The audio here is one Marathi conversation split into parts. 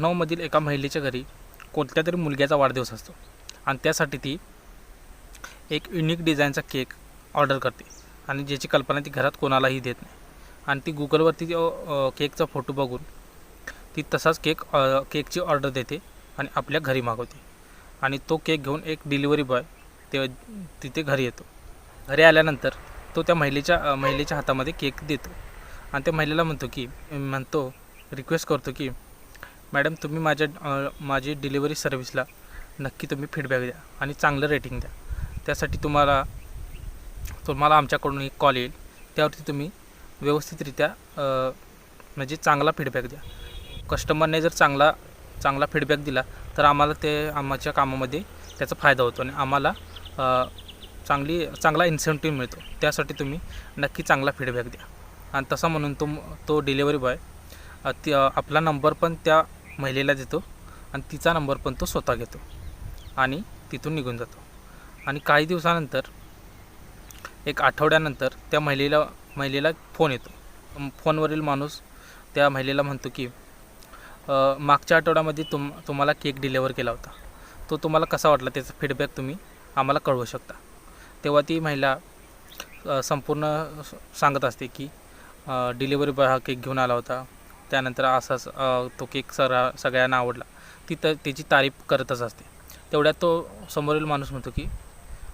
लखनौमधील एका महिलेच्या घरी कोणत्या तरी मुलग्याचा वाढदिवस असतो. आणि त्यासाठी ती एक युनिक डिझाईनचा केक ऑर्डर करते. आणि ज्याची कल्पना ती घरात कोणालाही देत नाही. आणि ती गुगलवरती केकचा फोटो बघून ती तसाच केक केकची ऑर्डर देते आणि आपल्या घरी मागवते. आणि तो केक घेऊन एक डिलिव्हरी बॉय ते तिथे घरी येतो. घरी आल्यानंतर तो त्या महिलेच्या महिलेच्या हातामध्ये केक देतो. आणि त्या महिलेला म्हणतो की म्हणतो रिक्वेस्ट करतो की मॅडम तुम्ही माझ्या माझी डिलिव्हरी सर्व्हिसला नक्की तुम्ही फीडबॅक द्या आणि चांगलं रेटिंग द्या. त्यासाठी तुम्हाला तुम्हाला आमच्याकडून एक कॉल येईल. त्यावरती तुम्ही व्यवस्थितरित्या म्हणजे चांगला फीडबॅक द्या. कस्टमरने जर चांगला चांगला फीडबॅक दिला तर आम्हाला ते आमच्या कामामध्ये त्याचा फायदा होतो आणि आम्हाला चांगली चांगला इन्सेंटिव्ह मिळतो. त्यासाठी तुम्ही नक्की चांगला फीडबॅक द्या. आणि तसा म्हणून तो तो डिलेवरी बॉय ती आपला नंबर पण त्या महिलेला देतो आणि तिचा नंबर पण तो स्वतः घेतो आणि तिथून निघून जातो. आणि काही दिवसानंतर एक आठवड्यानंतर त्या महिलेला महिलेला फोन येतो. फोनवरील माणूस त्या महिलेला म्हणतो की मागच्या आठवड्यामध्ये तुम तुम्हाला केक डिलेवर केला होता. तो तुम्हाला कसा वाटला? त्याचा फीडबॅक तुम्ही आम्हाला कळवू शकता. तेव्हा ती महिला संपूर्ण सांगत असते की डिलिव्हरी बॉय हा केक घेऊन आला होता. त्यानंतर असाच तो केक सरा सगळ्यांना आवडला. ती तर त्याची तारीफ करतच असते. तेवढ्यात तो समोरील माणूस म्हणतो की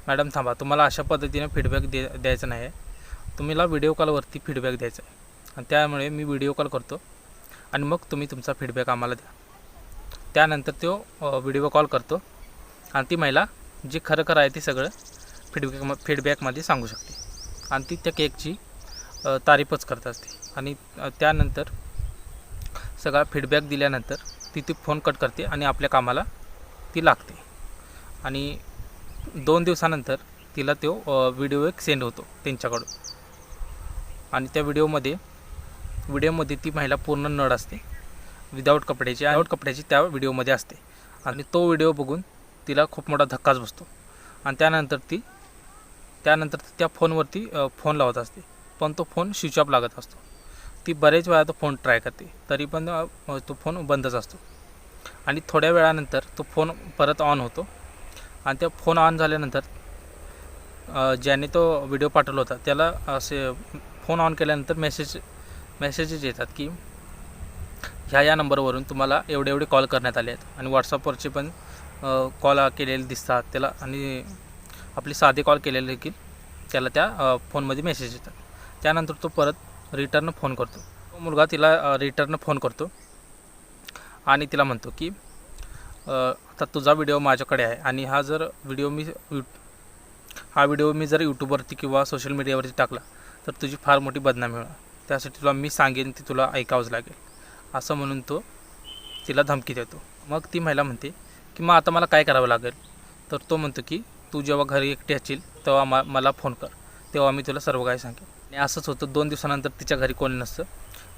मॅडम थांबा तुम्हाला अशा पद्धतीने फीडबॅक दे द्यायचा नाही आहे. तुम्हाला व्हिडिओ कॉलवरती फीडबॅक द्यायचा आहे. आणि त्यामुळे मी व्हिडिओ कॉल करतो आणि मग तुम्ही तुमचा फीडबॅक आम्हाला द्या. त्यानंतर तो व्हिडिओ कॉल करतो आणि ती महिला जे खरं खरं आहे ते सगळं फीडबॅक फीडबॅकमध्ये सांगू शकते. आणि ती त्या केकची तारीफच करत असते. आणि त्यानंतर सगळा फीडबॅक दिल्यानंतर ती ती फोन कट करते आणि आपल्या कामाला ती लागते. आणि दोन दिवसानंतर तिला तो व्हिडिओ एक सेंड होतो त्यांच्याकडून. आणि त्या व्हिडिओमध्ये व्हिडिओमध्ये ती महिला पूर्ण नड असते. विदाऊट कपड्याची विदाऊट कपड्याची त्या व्हिडिओमध्ये असते. आणि तो व्हिडिओ बघून तिला खूप मोठा धक्काच बसतो. आणि त्यानंतर ती त्यानंतर ती त्या फोनवरती फोन लावत असते. पण तो फोन स्विच ऑफ लागत असतो. ती बरेच वेळा तो फोन ट्राय करते. तरी पण तो फोन बंदच असतो. आणि थोड्या वेळानंतर तो फोन परत ऑन होतो. आणि त्या फोन ऑन झाल्यानंतर ज्याने तो व्हिडिओ पाठवला होता त्याला असे फोन ऑन केल्यानंतर मेसेज मेसेजेस येतात की ह्या या नंबरवरून तुम्हाला एवढे एवढे कॉल करण्यात आले आहेत. आणि व्हॉट्सअपवरचे पण कॉल केलेले दिसतात त्याला. आणि आपले साधे कॉल केलेले देखील त्याला त्या फोनमध्ये मेसेज येतात. त्यानंतर तो परत रिटर्न फोन करतो. तो मुलगा तिला रिटर्न फोन करतो. आणि तिला म्हणतो की आता तुझा व्हिडिओ माझ्याकडे आहे. आणि हा जर व्हिडिओ मी हा व्हिडिओ मी जर यूट्यूबवरती किंवा सोशल मीडियावरती टाकला तर तुझी फार मोठी बदनामी होणार. त्यासाठी तुला मी सांगेन ती तुला ऐकावंच लागेल. असं म्हणून तो तिला धमकी देतो. मग ती महिला म्हणते की मग आता मला काय करावं लागेल? तर तो म्हणतो की तू जेव्हा घरी एकटी असशील तेव्हा मा मला फोन कर. तेव्हा मी तुला सर्व काही सांगेन. असंच होतं दोन दिवसानंतर तिच्या घरी कोणी नसतं.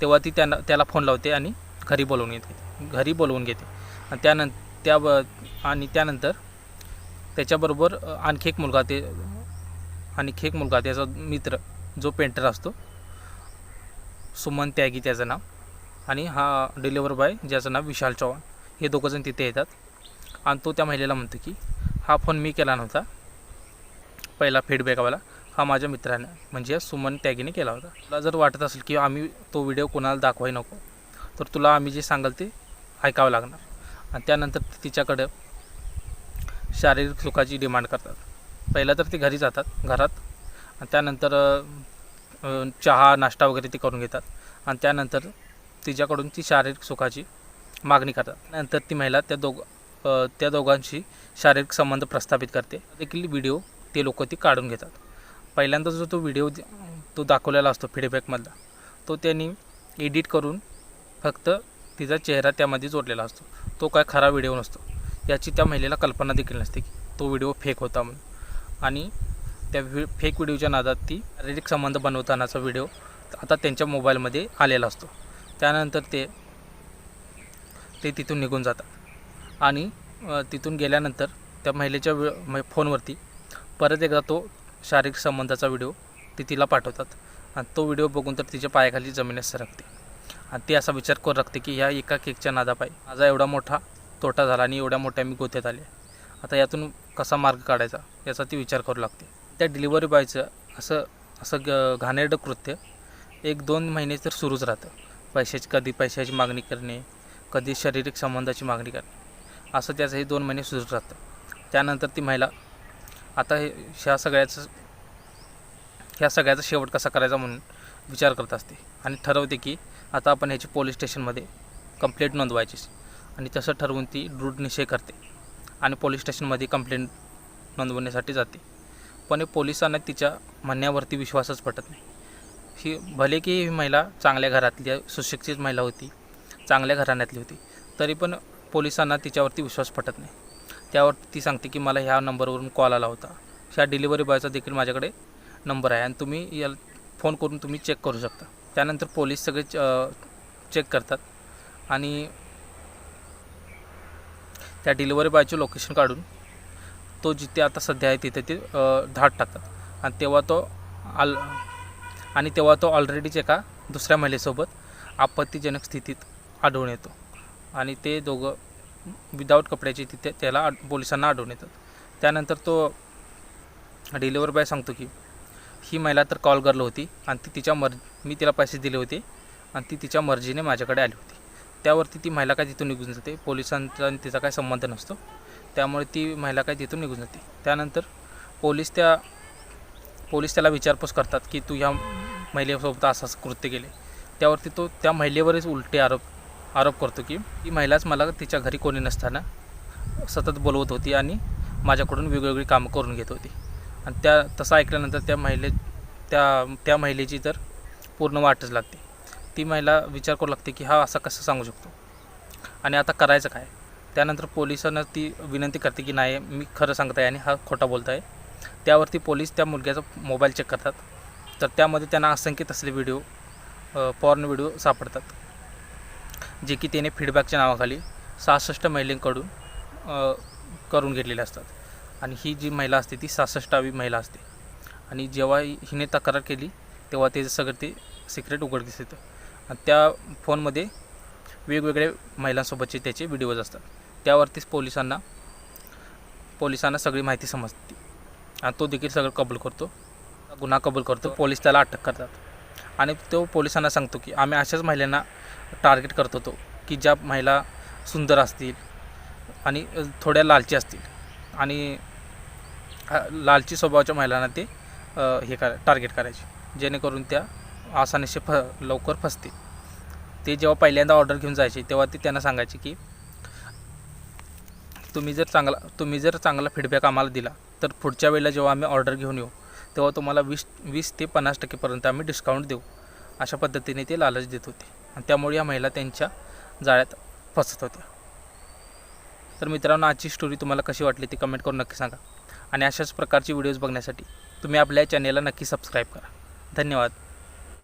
तेव्हा ती त्यांना त्याला फोन लावते आणि घरी बोलवून येते घरी बोलवून घेते. आणि त्यानं त्या आणि त्यानंतर त्याच्याबरोबर आणखी एक मुलगा ते आणखी एक मुलगा त्याचा मित्र जो पेंटर असतो सुमन त्यागी त्याचं नाव. आणि हा डिलिव्हर बॉय ज्याचं नाव विशाल चव्हाण. हे दोघंजण तिथे येतात. आणि तो त्या महिलेला म्हणतो की हा फोन मी केला नव्हता. पहिला फीडबॅकवाला हा माझ्या मित्राने म्हणजे सुमन त्यागीने केला होता. तुला जर वाटत असेल की आम्ही तो व्हिडिओ कोणाला दाखवाय नको तर तुला आम्ही जे सांगाल ते ऐकावं लागणार. आणि त्यानंतर तिच्याकडं शारीरिक सुखाची डिमांड करतात. पहिलं तर ते घरी जातात घरात. आणि त्यानंतर चहा नाश्ता वगैरे ते करून घेतात. आणि त्यानंतर तिच्याकडून ती शारीरिक सुखाची मागणी करतात. नंतर ती महिला त्या दोघ त्या दोघांशी शारीरिक संबंध प्रस्थापित करते. देखील व्हिडिओ ते लोक ती काढून घेतात. पहिल्यांदा जो तो व्हिडिओ तो दाखवलेला असतो फीडबॅकमधला तो त्यांनी एडिट करून फक्त तिचा चेहरा त्यामध्ये जोडलेला असतो. तो काय खरा व्हिडिओ नसतो. याची त्या महिलेला कल्पना देखील नसते की तो व्हिडिओ फेक होता म्हणून. आणि त्या व्हि फेक व्हिडिओच्या नादात ती शारीरिक संबंध बनवतानाचा व्हिडिओ आता त्यांच्या मोबाईलमध्ये आलेला असतो. त्यानंतर ते ते तिथून निघून जातात. आणि तिथून गेल्यानंतर त्या महिलेच्या म- फोनवरती परत एकदा तो शारीरिक संबंधाचा व्हिडिओ ते तिला पाठवतात. आणि तो व्हिडिओ बघून तर तिच्या पायाखाली जमिनीत सरकते. आणि ती असा विचार करू लागते की ह्या एका केकच्या नादापायी माझा एवढा मोठा तोटा झाला आणि एवढ्या मोठ्या मी गोत्यात आले. आता यातून कसा मार्ग काढायचा याचा ती विचार करू लागते. त्या डिलिव्हरी बॉयचं असं असं ग घाणेरडं कृत्य एक दोन महिने तर सुरूच राहतं. पैशाची कधी पैशाची मागणी करणे कधी शारीरिक संबंधाची मागणी करणे. असं त्याचं हे दोन महिने सुरूच राहतं. त्यानंतर ती महिला आता हे ह्या सगळ्याचं ह्या सगळ्याचा शेवट कसा करायचा म्हणून विचार करत असते. आणि ठरवते की आता आपण ह्याची पोलीस स्टेशनमध्ये कंप्लेंट नोंदवायचीच आणि तसं ठरवून ती दृढ निश्चय करते. आणि पोलीस स्टेशनमध्ये कंप्लेंट नोंदवण्यासाठी जाते. पण हे पोलिसांना तिच्या म्हणण्यावरती विश्वासच पटत नाही. ही भले की ही महिला चांगल्या घरातली सुशिक्षित महिला होती चांगल्या घराण्यातली होती तरी पण पोलिसांना तिच्यावरती विश्वास पटत नाही. त्यावर ती सांगते की मला ह्या नंबरवरून कॉल आला होता. ह्या डिलिव्हरी बॉयचा देखील माझ्याकडे नंबर आहे आणि तुम्ही याला फोन करून तुम्ही चेक करू शकता. त्यानंतर पोलीस सगळे चेक करतात आणि त्या डिलिव्हरी बॉयचे लोकेशन काढून तो जिथे आता सध्या आहे तिथे ते धाड टाकतात. आणि तेव्हा तो आल आणि तेव्हा तो ऑलरेडीच एका दुसऱ्या महिलेसोबत आपत्तीजनक स्थितीत आढळून येतो. आणि ते दोघं विदाऊट कपड्याचे तिथे त्याला आड पोलिसांना आढळून येतात. त्यानंतर तो डिलिव्हर बॉय सांगतो की ही महिला तर कॉल गर्ल होती आणि ती तिच्या मर् मी तिला पैसे दिले होते आणि ती तिच्या मर्जीने माझ्याकडे आली होती. त्यावरती ती महिला काय तिथून निघून जाते? पोलिसांचा आणि तिचा काय संबंध नसतो. त्यामुळे ती महिला काय तिथून निघून जाते. त्यानंतर पोलीस त्या पोलीस त्याला विचारपूस करतात की तू ह्या महिलेसोबत असं असं कृत्य केले? त्यावरती तो त्या महिलेवरच उलटे आरोप आरोप करतो की ही महिलाच मला तिच्या घरी कोणी नसताना सतत बोलवत होती आणि माझ्याकडून वेगवेगळी कामं करून घेत होती. आणि त्या तसं ऐकल्यानंतर त्या महिले त्या त्या महिलेची तर पूर्ण वाटच लागते. ती महिला विचार करू लागते की हा असा कसं सांगू शकतो? आणि आता करायचं काय? त्यानंतर पोलिसांना ती विनंती करते की नाही मी खरं सांगत आहे आणि हा खोटा बोलत आहे त्यावरती पोलीस त्या मुलग्याचा मोबाईल चेक करतात. तर त्यामध्ये त्यांना असंख्य तसले व्हिडिओ पॉर्न व्हिडिओ सापडतात. जे की त्याने फीडबॅकच्या नावाखाली सहासष्ट महिलांकडून करून घेतलेले असतात. आणि ही जी महिला असते ती सहासष्टावी महिला असते. आणि जेव्हा हिने तक्रार केली तेव्हा ते सगळं ते सिक्रेट उघडकीस येतं. आणि त्या फोनमध्ये वेगवेगळ्या महिलांसोबतचे त्याचे व्हिडिओज असतात. त्यावरतीच पोलिसांना पोलिसांना सगळी माहिती समजते. आणि तो देखील सगळं कबूल करतो. गुन्हा कबूल करतो. पोलीस त्याला अटक करतात. आणि तो पोलिसांना सांगतो की आम्ही अशाच महिलांना टार्गेट करत होतो की ज्या महिला सुंदर असतील आणि थोड्या लालची असतील. आणि लालची स्वभावाच्या महिलांना ते हे कर टार्गेट करायचे. जेणेकरून त्या आसानीशी फ लवकर फसतील. ते जेव्हा पहिल्यांदा ऑर्डर घेऊन जायचे तेव्हा ते त्यांना सांगायचे की तुम्ही जर चांगला तुम्ही जर चांगला फीडबॅक आम्हाला दिला तर पुढच्या वेळेला जेव्हा आम्ही ऑर्डर घेऊन येऊ तेव्हा तुम्हाला वीस वीस ते पन्नास टक्केपर्यंत आम्ही डिस्काउंट देऊ. अशा पद्धतीने ते लालच देत होते. आणि त्यामुळे या महिला त्यांच्या जाळ्यात फसत होत्या. तर मित्रांनो आजची स्टोरी तुम्हाला कशी वाटली ती कमेंट करून नक्की सांगा. आणि अशाच प्रकारची व्हिडिओज बघण्यासाठी तुम्ही आपल्या चॅनेलला नक्की सबस्क्राईब करा. धन्यवाद.